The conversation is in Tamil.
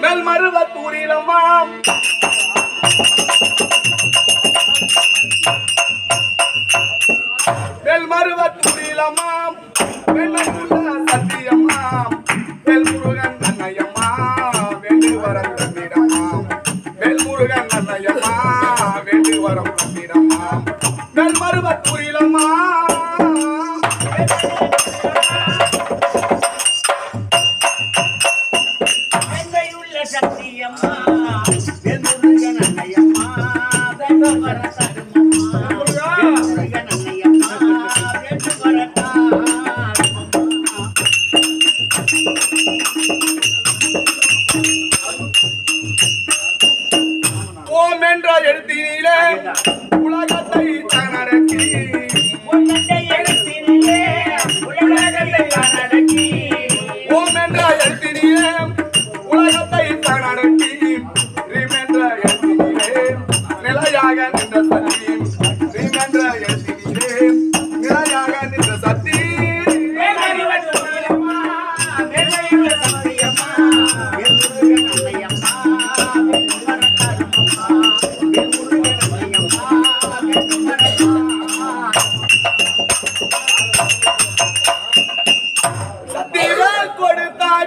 மேல் மருவத்தூரிலமாம் மேல் மருவத்தூரிலமாம் வெள்ளங்குள்ள சத்தியமாம். மேல் முருகன் நன்னையம்மா. வேண்டு வரம் தந்திடமாம். மேல் முருகன் நன்னையம்மா. வேண்டு வரம் தந்திடமாம். மேல் மருவத்தூரிலமாம் ஓம் என்றால் எழுத்தீங்களே देवा कोड़ ताई